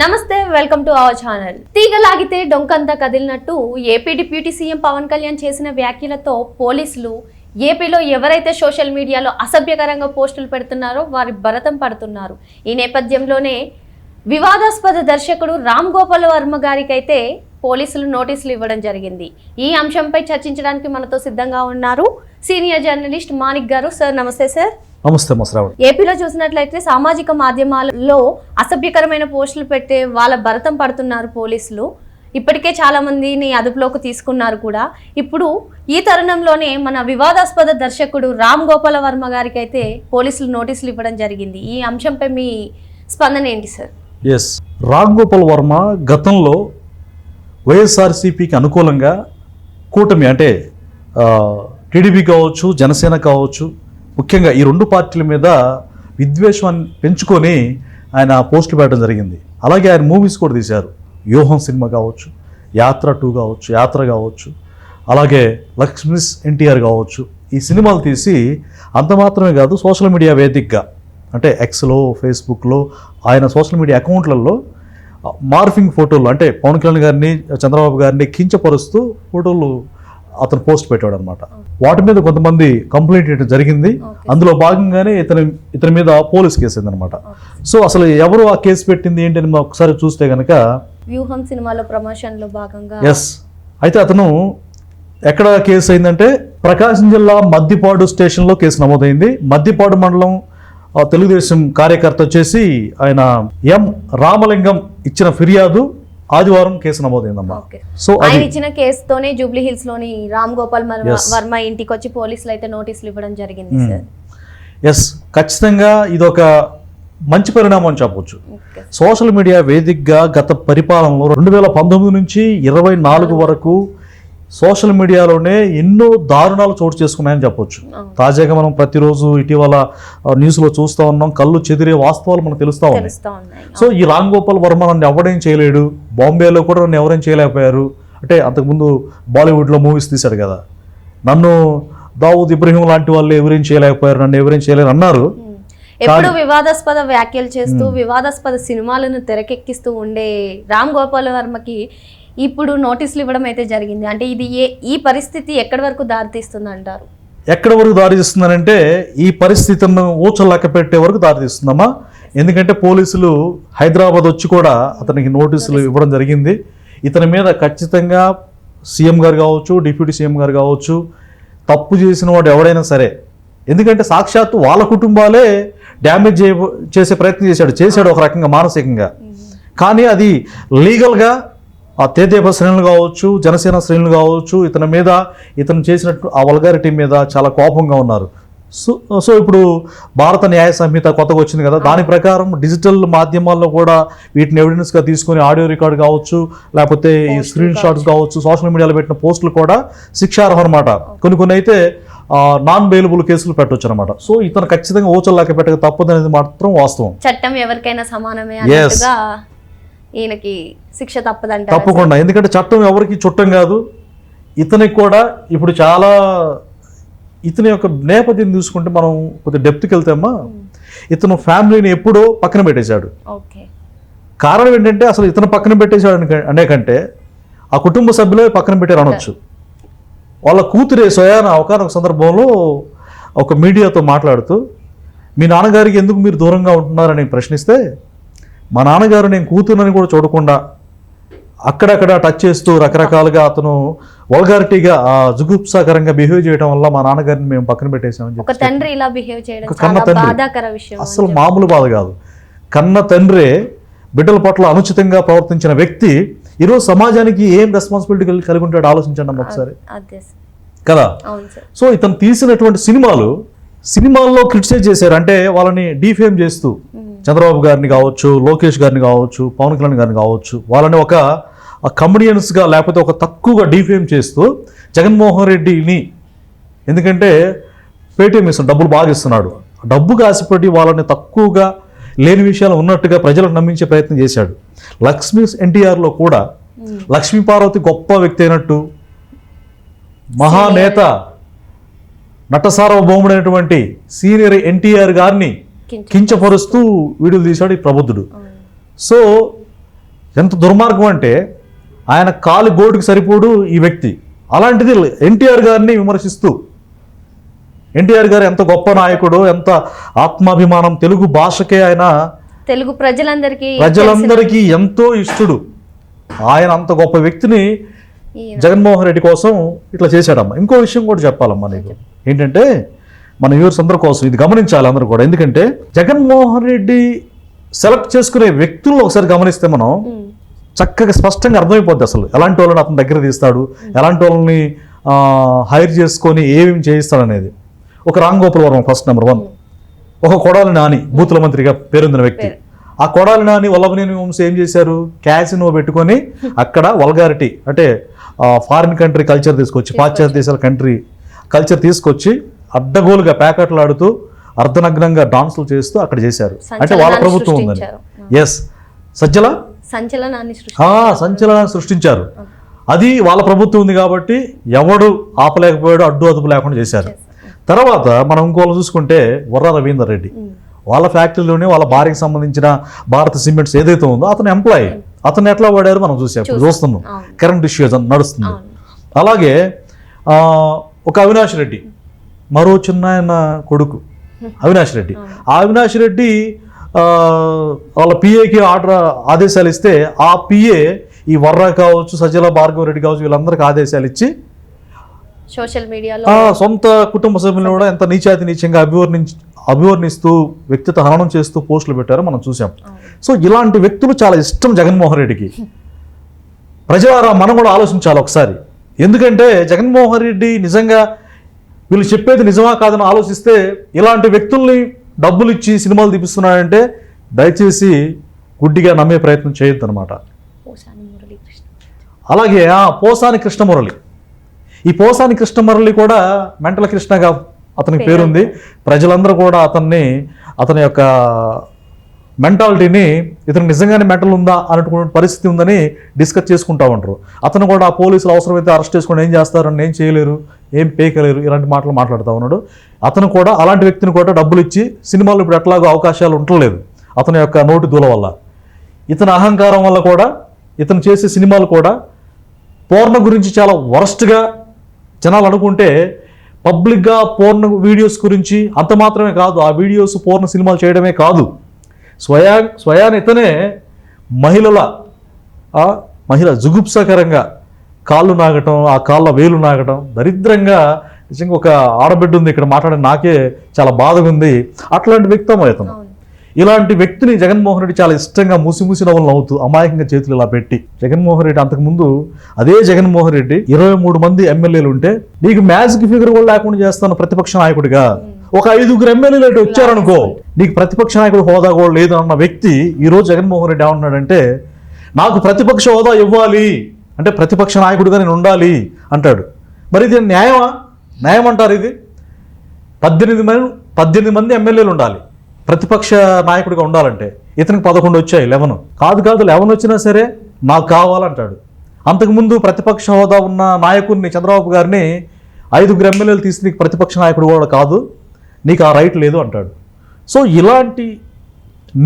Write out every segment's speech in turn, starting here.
నమస్తే welcome to our channel. తీగ లాగితే డొంకంతా కదిలినట్టు AP deputy CM Pawan Kalyan చేసిన వ్యాఖ్యలతో పోలీసులు ఏపీలో ఎవరైతే సోషల్ మీడియాలో అసభ్యకరంగా పోస్టులు పెడుతున్నారో వారి భరతం పడుతున్నారు. ఈ నేపథ్యంలోనే వివాదాస్పద దర్శకుడు రామ్ గోపాల్ వర్మ గారికి అయితే పోలీసులు నోటీసులు ఇవ్వడం జరిగింది. ఈ అంశంపై చర్చించడానికి మనతో సిద్ధంగా ఉన్నారు సీనియర్ జర్నలిస్ట్ మాణిక్ గారు. సార్ నమస్తే సార్. నమస్తే మసరావుడు ఏపీలో చూసినట్లయితే సామాజిక మాధ్యమాలలో అసభ్యకరమైన పోస్టులు పెట్టే వాళ్ళ భరతం పడుతున్నారు పోలీసులు. ఇప్పటికే చాలా మందిని అదుపులోకి తీసుకున్నారు కూడా. ఇప్పుడు ఈ తరుణంలోనే మన వివాదాస్పద దర్శకుడు రామ్ గోపాల వర్మ గారికి అయితే పోలీసులు నోటీసులు ఇవ్వడం జరిగింది. ఈ అంశంపై మీ స్పందన ఏంటి సార్? ఎస్ రామ్ గోపాల్ వర్మ గతంలో వైఎస్ఆర్సీపీకి అనుకూలంగా కూటమి అంటే టీడీపీ కావచ్చు జనసేన కావచ్చు ముఖ్యంగా ఈ రెండు పార్టీల మీద విద్వేషాన్ని పెంచుకొని ఆయన పోస్టులు పెట్టడం జరిగింది. అలాగే ఆయన మూవీస్ కూడా తీశారు. వ్యూహం సినిమా కావచ్చు యాత్ర టూ కావచ్చు యాత్ర కావచ్చు అలాగే లక్ష్మీస్ ఎన్టీఆర్ కావచ్చు. ఈ సినిమాలు తీసి అంత మాత్రమే కాదు సోషల్ మీడియా వేదికగా అంటే ఎక్స్లో ఫేస్బుక్లో ఆయన సోషల్ మీడియా అకౌంట్లలో మార్ఫింగ్ ఫోటోలు అంటే పవన్ కళ్యాణ్ గారిని చంద్రబాబు గారిని కించపరుస్తూ ఫోటోలు అతను పోస్ట్ పెట్టాడు అనమాట వాటి మీద కొంతమంది కంప్లైంట్ చేయడం జరిగింది. అందులో భాగంగానే ఇతని ఇతని మీద పోలీస్ కేసు అయిందనమాట. సో అసలు ఎవరు ఆ కేసు పెట్టింది ఏంటి అని ఒకసారి చూస్తే కనుక వ్యూహం సినిమాలో ప్రమోషన్లో భాగంగా ఎస్ అయితే అతను ఎక్కడ కేసు అయిందంటే ప్రకాశం జిల్లా మద్దిపాడు స్టేషన్లో కేసు నమోదైంది. మద్దిపాడు మండలం తెలుగుదేశం కార్యకర్త వచ్చేసి ఆయన ఎం రామలింగం ఇచ్చిన ఫిర్యాదు ఆదివారం కేసు నమోదైందమ్మా సో ఆయన ఇచ్చిన కేసుతోనే జూబ్లీ హిల్స్లోని రామ్ గోపాల్ వర్మ- ఇంటికి వచ్చి పోలీసులు అయితే నోటీసులు ఇవ్వడం జరిగింది Hmm. ఎస్ ఖచ్చితంగా ఇది ఒక మంచి పరిణామం అని చెప్పవచ్చు సోషల్ మీడియా వేదికగా గత పరిపాలనలో రెండు వేల పంతొమ్మిది నుంచి ఇరవై నాలుగు వరకు సోషల్ మీడియాలోనే ఎన్నో దారుణాలు చోటు చేసుకున్నాయని చెప్పొచ్చు. తాజాగా మనం ప్రతిరోజు ఇటీవల న్యూస్లో చూస్తూ ఉన్నాం కళ్ళు చెదిరే వాస్తవాలు మనకు తెలుస్తూ ఉన్నాయి. సో ఈ రామ్ గోపాల్ వర్మ నన్ను ఎవడేం చేయలేడు బాంబేలో కూడా నన్ను ఎవరేం చేయలేకపోయారు. అంటే అంతకుముందు బాలీవుడ్లో మూవీస్ తీశాడు కదా. నన్ను దావూద్ ఇబ్రహీం లాంటి వాళ్ళు ఎవరేం చేయలేకపోయారు నన్ను ఎవరేం చేయలేరు అన్నారు. ఎప్పుడు వివాదాస్పద వ్యాఖ్యలు చేస్తూ వివాదాస్పద సినిమాలను తెరకెక్కిస్తూ ఉండే రామ్ గోపాల్ వర్మకి ఇప్పుడు నోటీసులు ఇవ్వడం అయితే జరిగింది. అంటే ఇది ఏ ఈ పరిస్థితి ఎక్కడి వరకు దారితీస్తుంది అంటారు ఎక్కడి వరకు దారి తీస్తుందనంటే ఈ పరిస్థితులను ఊచలెక్క పెట్టే వరకు దారి తీస్తుందమ్మా ఎందుకంటే పోలీసులు హైదరాబాద్ వచ్చి కూడా అతనికి నోటీసులు ఇవ్వడం జరిగింది. ఇతని మీద ఖచ్చితంగా సీఎం గారు కావచ్చు డిప్యూటీ సీఎం గారు కావచ్చు తప్పు చేసిన వాడు ఎవడైనా సరే. ఎందుకంటే సాక్షాత్తు వాళ్ళ కుటుంబాలే డ్యామేజ్ చేయ చేసే ప్రయత్నం చేశాడు. చేశాడు ఒక రకంగా మానసికంగా. కానీ అది లీగల్గా ఆ తేదేప శ్రేణులు కావచ్చు జనసేన శ్రేణులు కావచ్చు ఇతని మీద ఇతను చేసినట్టు ఆ వల్గారిటీ మీద చాలా కోపంగా ఉన్నారు. సో సో ఇప్పుడు భారత న్యాయ సంహిత కొత్తగా వచ్చింది కదా దాని ప్రకారం డిజిటల్ మాధ్యమాల్లో కూడా వీటిని ఎవిడెన్స్గా తీసుకొని ఆడియో రికార్డ్ కావచ్చు లేకపోతే ఈ స్క్రీన్ షాట్స్ కావచ్చు సోషల్ మీడియాలో పెట్టిన పోస్టులు కూడా శిక్షార్హం అనమాట కొన్ని కొన్ని అయితే నాన్ బెయిలబుల్ కేసులు పెట్టొచ్చు అనమాట సో ఇతను ఖచ్చితంగా ఓచల్లాక పెట్టక తప్పదనేది మాత్రం వాస్తవం. చట్టం ఎవరికైనా సమానమే ఈయనకి శిక్ష తప్పదంటారు తప్పకుండా. ఎందుకంటే చట్టం ఎవరికి చుట్టం కాదు. ఇతనికి కూడా ఇప్పుడు చాలా ఇతని యొక్క నేపథ్యం చూసుకుంటే మనం కొద్దిగా డెప్త్కి వెళ్తామా? ఇతను ఫ్యామిలీని ఎప్పుడో పక్కన పెట్టేశాడు. ఓకే. కారణం ఏంటంటే అసలు ఇతను పక్కన పెట్టేశాడు అనే- అనే కంటే ఆ కుటుంబ సభ్యులే పక్కన పెట్టారు అనొచ్చు. వాళ్ళ కూతురే స్వయాన ఒకనొక సందర్భంలో ఒక మీడియాతో మాట్లాడుతూ మీ నాన్నగారికి ఎందుకు మీరు దూరంగా ఉంటున్నారని ప్రశ్నిస్తే మా నాన్నగారు నేను కూతురునని కూడా చూడకుండా అక్కడక్కడ టచ్ చేస్తూ రకరకాలుగా అతను వల్గారిటీగా ఆ జుగుప్సాకరంగా బిహేవ్ చేయడం వల్ల మా నాన్నగారిని మేము పక్కన పెట్టేశామని ఒక చెప్పి తండ్రి ఇలా బిహేవ్ చేయడం ఒక కన్న తండ్రి. అసలు మామూలు బాధ కాదు కన్న తండ్రే బిడ్డల పట్ల అనుచితంగా ప్రవర్తించిన వ్యక్తి ఈరోజు సమాజానికి ఏం రెస్పాన్సిబిలిటీ కలిగి ఉంటాడు ఆలోచించండి అమ్మ ఒకసారి. కదా? సో ఇతను తీసినటువంటి సినిమాలు సినిమాల్లో క్రిటిసైజ్ చేశారు. అంటే వాళ్ళని డీఫేమ్ చేస్తూ చంద్రబాబు గారిని కావచ్చు లోకేష్ గారిని కావచ్చు పవన్ కళ్యాణ్ గారిని కావచ్చు వాళ్ళని ఒక కమెడియన్స్గా లేకపోతే ఒక తక్కువగా డీఫేమ్ చేస్తూ జగన్మోహన్ రెడ్డిని ఎందుకంటే పేటీఎం ఇస్తున్నాడు డబ్బులు బాగా ఇస్తున్నాడు. డబ్బు కాసిపడి వాళ్ళని తక్కువగా లేని విషయాలు ఉన్నట్టుగా ప్రజలకు నమ్మించే ప్రయత్నం చేశాడు. లక్ష్మీ ఎన్టీఆర్లో కూడా లక్ష్మీపార్వతి గొప్ప వ్యక్తి అయినట్టు మహానేత నటసార్వభౌముడైనటువంటి సీనియర్ ఎన్టీఆర్ గారిని కించపరుస్తూ వీడియోలు తీశాడు ఈ ప్రబుద్ధుడు. సో ఎంత దుర్మార్గం అంటే ఆయన కాలు గోటుకు సరిపోడు ఈ వ్యక్తి. అలాంటిది ఎన్టీఆర్ గారిని విమర్శిస్తూ ఎన్టీఆర్ గారు ఎంత గొప్ప నాయకుడు ఎంత ఆత్మాభిమానం తెలుగు భాషకే ఆయన తెలుగు ప్రజలందరికీ ప్రజలందరికీ ఎంతో ఇష్టడు. ఆయన అంత గొప్ప వ్యక్తిని. జగన్మోహన్ రెడ్డి కోసం ఇట్లా చేశాడమ్మా. ఇంకో విషయం కూడా చెప్పాలమ్మా నీకు. ఏంటంటే మన వ్యూవర్స్ అందరి కోసం ఇది గమనించాలి అందరూ కూడా. ఎందుకంటే జగన్మోహన్ రెడ్డి సెలెక్ట్ చేసుకునే వ్యక్తులను ఒకసారి గమనిస్తే మనం. చక్కగా స్పష్టంగా అర్థమైపోద్ది అసలు. ఎలాంటి వాళ్ళని అతని దగ్గర తీస్తాడు? ఎలాంటి వాళ్ళని హైర్ చేసుకొని ఏమేమి చేయిస్తాడు అనేది ఒక Ram Gopal Varma first number one. ఒక కొడాలి నాని బూతుల మంత్రిగా పేరొందిన వ్యక్తి. ఆ కొడాలి నాని వల్లభనేని వంశీ ఏం చేశారు? క్యాసినో పెట్టుకొని అక్కడ వల్గారిటీ అంటే ఫారిన్ కంట్రీ కల్చర్ తీసుకొచ్చి పాశ్చాత్య దేశాల కంట్రీ కల్చర్ తీసుకొచ్చి అడ్డగోలుగా ప్యాకెట్లు ఆడుతూ అర్ధనగ్నంగా డాన్సులు చేస్తూ అక్కడ చేశారు. అంటే వాళ్ళ ప్రభుత్వం ఉందని. ఎస్ సజ్జల సంచలనాన్ని సృష్టించారు. అది వాళ్ళ ప్రభుత్వం ఉంది కాబట్టి ఎవడు ఆపలేకపోయాడు అడ్డు అదుపు లేకుండా చేశారు. తర్వాత మనం ఇంకోళ్ళు చూసుకుంటే వర్ర రవీందర్ రెడ్డి. వాళ్ళ ఫ్యాక్టరీలోనే వాళ్ళ భార్యకి సంబంధించిన భారత సిమెంట్స్ ఏదైతే ఉందో అతను ఎంప్లాయీ. అతను ఎట్లా వాడారు మనం చూసాం. చూస్తున్నాం. కరెంట్ ఇష్యూస్ నడుస్తుంది. అవును. అలాగే ఒక అవినాష్ రెడ్డి. మరో చిన్న ఆయన కొడుకు. అవినాష్ రెడ్డి. ఆ అవినాష్ రెడ్డి వాళ్ళ పిఏకి ఆర్డర్ ఆదేశాలు ఇస్తే ఆ పిఏ ఈ వర్ర కావచ్చు సజ్జల భార్గవ రెడ్డి కావచ్చు వీళ్ళందరికీ ఆదేశాలు ఇచ్చి సోషల్ మీడియాలో. సొంత కుటుంబ సభ్యులను కూడా ఎంత నీచాతి నీచంగా అభివర్ణించి అభివర్ణిస్తూ వ్యక్తిత్వ హననం చేస్తూ పోస్టులు పెట్టారో మనం చూసాం సో ఇలాంటి వ్యక్తులు చాలా ఇష్టం జగన్మోహన్ రెడ్డికి. ప్రజలారా మనం కూడా ఆలోచించాలి ఒకసారి. ఎందుకంటే జగన్మోహన్ రెడ్డి నిజంగా వీళ్ళు చెప్పేది నిజమా కాదని ఆలోచిస్తే ఇలాంటి వ్యక్తుల్ని డబ్బులు ఇచ్చి సినిమాలు తీపిస్తున్నాడంటే దయచేసి గుడ్డిగా నమ్మే ప్రయత్నం చేయొద్దు అనమాట అలాగే పోసాని కృష్ణమురళి. ఈ పోసాని కృష్ణమురళి కూడా మెంటల కృష్ణగా అతనికి పేరుంది. ప్రజలందరూ కూడా అతన్ని అతని యొక్క మెంటాలిటీని ఇతను నిజంగానే మెంటల్ ఉందా అనేటువంటి పరిస్థితి ఉందని డిస్కస్ చేసుకుంటా ఉంటారు. అతను కూడా ఆ పోలీసులు అవసరమైతే అరెస్ట్ చేసుకొని ఏం చేస్తారు ఏం చేయలేరు ఏం పేకలేరు ఇలాంటి మాటలు మాట్లాడుతూ ఉన్నాడు. అతను కూడా అలాంటి వ్యక్తిని కూడా డబ్బులు ఇచ్చి సినిమాలు ఇప్పుడు ఎట్లాగో అవకాశాలు ఉండలేదు అతని యొక్క నోటి దూల వల్ల. ఇతని అహంకారం వల్ల కూడా ఇతను చేసే సినిమాలు కూడా పోర్న గురించి చాలా వరస్ట్గా జనాలు అనుకుంటే పబ్లిక్గా పూర్ణ వీడియోస్ గురించి అంత మాత్రమే కాదు ఆ వీడియోస్ పూర్ణ సినిమాలు చేయడమే కాదు. స్వయా స్వయాన్ ఇతనే మహిళల మహిళ జుగుప్సకరంగా కాళ్ళు నాగటం ఆ కాళ్ళ వేలు నాగటం దరిద్రంగా నిజంగా ఒక ఆడబిడ్డ ఉంది ఇక్కడ మాట్లాడే నాకే చాలా బాధగా ఉంది. అట్లాంటి వ్యక్తం అవుతున్నాం ఇలాంటి వ్యక్తిని జగన్మోహన్ రెడ్డి చాలా ఇష్టంగా మూసి మూసి నవ్వులు నవ్వుతూ అమాయకంగా చేతులు ఇలా పెట్టి జగన్మోహన్ రెడ్డి అంతకుముందు అదే జగన్మోహన్ రెడ్డి ఇరవై మూడు మంది ఎమ్మెల్యేలు ఉంటే నీకు మ్యాజిక్ ఫిగర్ కూడా లేకుండా చేస్తాను ప్రతిపక్ష నాయకుడిగా. ఒక ఐదుగురు ఎమ్మెల్యేలు అయితే వచ్చారనుకో నీకు ప్రతిపక్ష నాయకుడు హోదా కూడా లేదు అన్న వ్యక్తి ఈ రోజు జగన్మోహన్ రెడ్డి ఏమంటున్నాడంటే నాకు ప్రతిపక్ష హోదా ఇవ్వాలి అంటే ప్రతిపక్ష నాయకుడిగా నేను ఉండాలి అంటాడు. మరి ఇది న్యాయమా? న్యాయం అంటారు ఇది? పద్దెనిమిది మంది పద్దెనిమిది మంది ఎమ్మెల్యేలు ఉండాలి. ప్రతిపక్ష నాయకుడిగా ఉండాలంటే ఇతనికి పదకొండు వచ్చాయి లెవెన్. కాదు కాదు లెవెన్ వచ్చినా సరే నాకు కావాలంటాడు. అంతకుముందు ప్రతిపక్ష హోదా ఉన్న నాయకుడిని చంద్రబాబు గారిని ఐదుగురు ఎమ్మెల్యేలు తీసి నీకు ప్రతిపక్ష నాయకుడు కూడా కాదు నీకు ఆ రైట్ లేదు అంటాడు. సో ఇలాంటి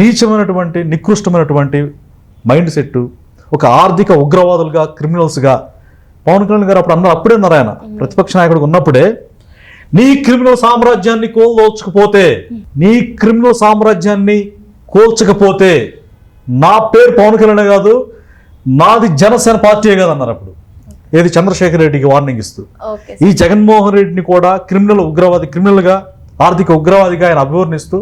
నీచమైనటువంటి నికృష్టమైనటువంటి మైండ్ సెట్ ఒక ఆర్థిక ఉగ్రవాదులుగా క్రిమినల్స్గా పవన్ కళ్యాణ్ గారు అప్పుడు అన్నారు అప్పుడే అన్నారు ఆయన. ప్రతిపక్ష నాయకుడు ఉన్నప్పుడే నీ క్రిమినల్ సామ్రాజ్యాన్ని కోల్దోచకపోతే నీ క్రిమినల్ సామ్రాజ్యాన్ని కోల్చకపోతే నా పేరు పవన్ కళ్యాణ్ కాదు నాది జనసేన పార్టీ కాదు అన్నారు అప్పుడు. ఏది చంద్రశేఖర్ రెడ్డికి వార్నింగ్ ఇస్తూ. ఈ జగన్మోహన్ రెడ్డిని కూడా క్రిమినల్ ఉగ్రవాది క్రిమినల్గా ఆర్థిక ఉగ్రవాదిగా ఆయన అభివర్ణిస్తూ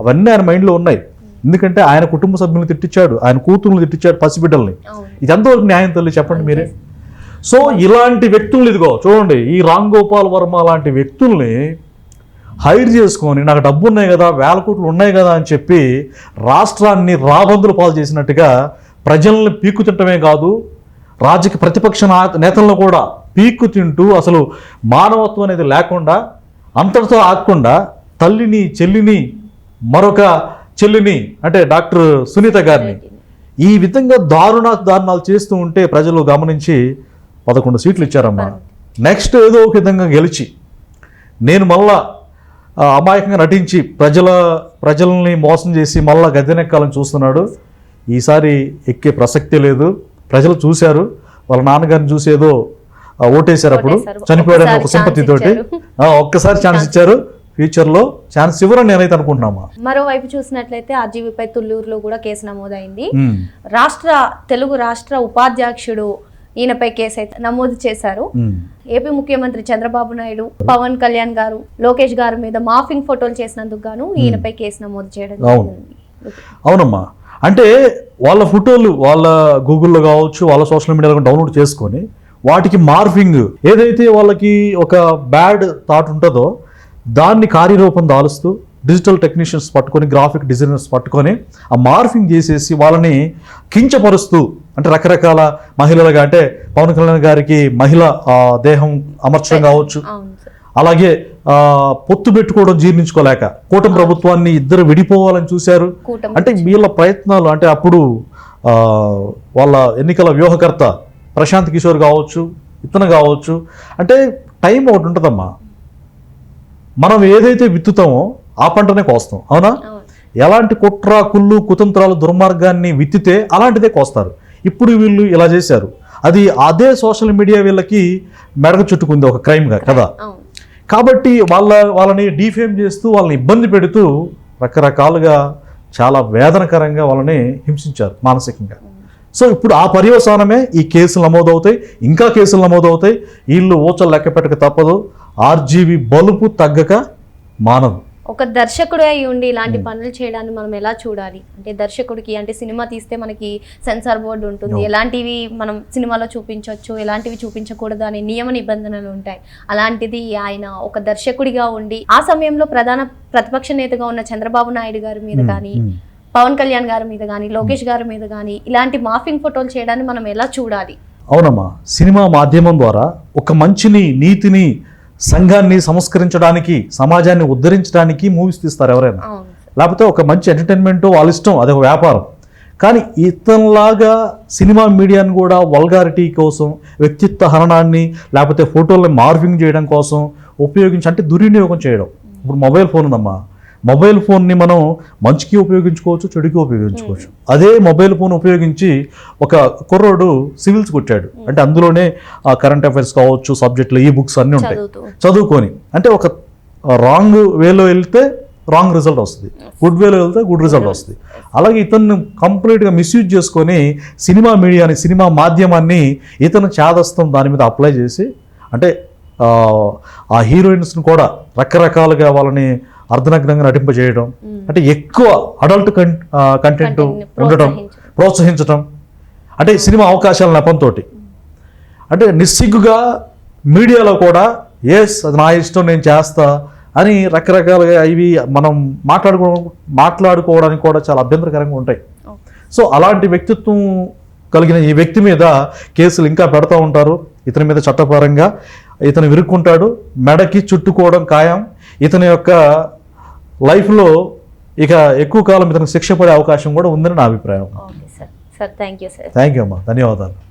అవన్నీ ఆయన మైండ్లో ఉన్నాయి. ఎందుకంటే ఆయన కుటుంబ సభ్యులను తిట్టించాడు ఆయన కూతుర్లు తిట్టించాడు పసిబిడ్డల్ని. ఇది ఎంతవరకు న్యాయం తల్లి చెప్పండి మీరే. సో ఇలాంటి వ్యక్తులు ఇదిగో చూడండి ఈ రామ్ గోపాల్ వర్మ లాంటి వ్యక్తుల్ని హైర్ చేసుకొని నాకు డబ్బు ఉన్నాయి కదా వేల కోట్లు ఉన్నాయి కదా అని చెప్పి రాష్ట్రాన్ని రాబందులు పాలు చేసినట్టుగా ప్రజల్ని పీక్కు తింటమే కాదు రాజకీయ ప్రతిపక్ష నేతలను కూడా పీక్కు తింటూ అసలు మానవత్వం అనేది లేకుండా అంతటితో ఆగకుండా తల్లిని చెల్లిని మరొక చెల్లిని అంటే డాక్టర్ సునీత గారిని ఈ విధంగా దారుణ దారుణాలు చేస్తూ ఉంటే ప్రజలు గమనించి పదకొండు సీట్లు ఇచ్చారమ్మా. నెక్స్ట్ ఏదో ఒక విధంగా గెలిచి నేను మళ్ళా అమాయకంగా నటించి ప్రజల ప్రజల్ని మోసం చేసి మళ్ళా గద్దెనెక్కాలని చూస్తున్నాడు. ఈసారి ఎక్కే ప్రసక్తే లేదు. ప్రజలు చూశారు. వాళ్ళ నాన్నగారిని చూసి ఏదో ఓటేశారు అప్పుడు. చనిపోయాడని ఒక ఒక్కసారి సింపతి ఛాన్స్ తోటి ఇచ్చారు. ఆ, ఒక్కసారి ఛాన్స్ ఇచ్చారు. ఫ్యూచర్లో ఛాన్స్ ఇవ్వరని నేనైతే అనుకుంటున్నామా? మరోవైపు చూసినట్లయితే ఆర్జీవీపై తుళ్ళూరులో కూడా కేసు నమోదైంది. రాష్ట్ర తెలుగు రాష్ట్ర ఉపాధ్యక్షుడు ఈయనపై కేసు అయితే నమోదు చేశారు. ఏపీ ముఖ్యమంత్రి చంద్రబాబు నాయుడు పవన్ కళ్యాణ్ గారు లోకేష్ గారి మీద మాఫింగ్ ఫోటోలు చేసినందుకు గాను ఈయనపై కేసు నమోదు చేయడం అవునమ్మా. అంటే వాళ్ళ ఫోటోలు వాళ్ళ గూగుల్లో కావచ్చు వాళ్ళ సోషల్ మీడియాలో డౌన్లోడ్ చేసుకొని వాటికి మార్ఫింగ్ ఏదైతే వాళ్ళకి ఒక బ్యాడ్ థాట్ ఉంటుందో దాన్ని కార్యరూపం దాలుస్తూ డిజిటల్ టెక్నీషియన్స్ పట్టుకొని గ్రాఫిక్ డిజైనర్స్ పట్టుకొని ఆ మార్ఫింగ్ చేసేసి వాళ్ళని కించపరుస్తూ అంటే రకరకాల మహిళలుగా అంటే పవన్ కళ్యాణ్ గారికి మహిళ దేహం అమర్చడం కావచ్చు. అలాగే పొత్తు పెట్టుకోవడం జీర్ణించుకోలేక కూటమి ప్రభుత్వాన్ని ఇద్దరు విడిపోవాలని చూశారు. అంటే వీళ్ళ ప్రయత్నాలు అంటే అప్పుడు వాళ్ళ ఎన్నికల వ్యూహకర్త ప్రశాంత్ కిషోర్ కావచ్చు ఇతను కావచ్చు. అంటే టైం ఒకటి ఉంటుందమ్మా. మనం ఏదైతే విత్తుతామో ఆ పంటనే కోస్తాం. అవును. ఎలాంటి కుట్ర కుళ్ళు కుతంత్రాలు దుర్మార్గాన్ని విత్తితే అలాంటిదే కోస్తారు. ఇప్పుడు వీళ్ళు ఇలా చేశారు. అది అదే సోషల్ మీడియా వీళ్ళకి మెడకు చుట్టుకుంది ఒక క్రైమ్గా కదా? కాబట్టి వాళ్ళ వాళ్ళని డీఫేమ్ చేస్తూ వాళ్ళని ఇబ్బంది పెడుతూ రకరకాలుగా చాలా వేదనకరంగా వాళ్ళని హింసించారు మానసికంగా. సో ఇప్పుడు ఆ పర్యవసానమే ఈ కేసులు నమోదవుతాయి. ఇంకా కేసులు నమోదవుతాయి. వీళ్ళు ఊచలు లెక్క పెట్టక తప్పదు. ఆర్జీవి బలుపు తగ్గక మానదు. ఒక దర్శకుడు అయి ఉండి ఇలాంటి పనులు చేయడాన్ని మనం ఎలా చూడాలి? అంటే దర్శకుడికి అంటే సినిమా తీస్తే మనకి సెన్సార్ బోర్డు ఉంటుంది. ఎలాంటివి మనం సినిమాలో చూపించవచ్చు ఎలాంటివి చూపించకూడదు అనే నియమ నిబంధనలు ఉంటాయి. అలాంటిది ఆయన ఒక దర్శకుడిగా ఉండి ఆ సమయంలో ప్రధాన ప్రతిపక్ష నేతగా ఉన్న చంద్రబాబు నాయుడు గారి మీద కానీ ఉమ్. పవన్ కళ్యాణ్ గారి మీద కానీ లోకేష్ గారి మీద కానీ ఇలాంటి మాఫింగ్ ఫోటోలు చేయడాన్ని మనం ఎలా చూడాలి? అవునమ్మా. సినిమా మాధ్యమం ద్వారా ఒక మంచిని నీతిని సంఘాన్ని సంస్కరించడానికి సమాజాన్ని ఉద్ధరించడానికి మూవీస్ తీస్తారు ఎవరైనా. లేకపోతే ఒక మంచి ఎంటర్టైన్మెంట్ వాళ్ళ ఇష్టం అదొక వ్యాపారం. కానీ ఇతనిలాగా సినిమా మీడియాని కూడా వల్గారిటీ కోసం వ్యక్తిత్వ హరణాన్ని లేకపోతే ఫోటోల్ని మార్ఫింగ్ చేయడం కోసం ఉపయోగించి అంటే దుర్వినియోగం చేయడం. ఇప్పుడు మొబైల్ ఫోన్ ఉందమ్మా. మొబైల్ ఫోన్ని మనం మంచికి ఉపయోగించుకోవచ్చు చెడుకి ఉపయోగించుకోవచ్చు. అదే మొబైల్ ఫోన్ ఉపయోగించి ఒక కుర్రోడు సివిల్స్ కొట్టాడు. అంటే అందులోనే కరెంట్ అఫైర్స్ కావచ్చు సబ్జెక్టులు ఈ బుక్స్ అన్నీ ఉంటాయి. చదువుకొని. అంటే ఒక రాంగ్ వేలో వెళ్తే రాంగ్ రిజల్ట్ వస్తుంది. గుడ్ వేలో వెళ్తే గుడ్ రిజల్ట్ వస్తుంది. అలాగే ఇతన్ని కంప్లీట్గా మిస్యూజ్ చేసుకొని సినిమా మీడియాని సినిమా మాధ్యమాన్ని ఇతను చాదస్తం దాని మీద అప్లై చేసి అంటే ఆ, ఆ హీరోయిన్స్ని కూడా రకరకాలుగా వాళ్ళని అర్ధనగ్నంగా నటింపజేయడం అంటే ఎక్కువ అడల్ట్ కంటెంట్ ఉండటం ప్రోత్సహించడం. ప్రోత్సహించడం అంటే సినిమా అవకాశాల నెపంతో అంటే నిస్సిగ్గుగా మీడియాలో కూడా ఎస్ అది నా ఇష్టం నేను చేస్తా అని రకరకాలుగా ఇవి మనం మాట్లాడుకో మాట్లాడుకోవడానికి కూడా చాలా అభ్యంతరకరంగా ఉంటాయి. సో అలాంటి వ్యక్తిత్వం కలిగిన ఈ వ్యక్తి మీద కేసులు ఇంకా పెడతా ఉంటారు. ఇతని మీద చట్టపరంగా ఇతను విరుక్కుంటాడు. మెడకి చుట్టుకోవడం ఖాయం. ఇతని యొక్క లైఫ్లో ఇక ఎక్కువ కాలం ఇతనికి శిక్ష పడే అవకాశం కూడా ఉందని నా అభిప్రాయం. థ్యాంక్ యూ అమ్మా. ధన్యవాదాలు.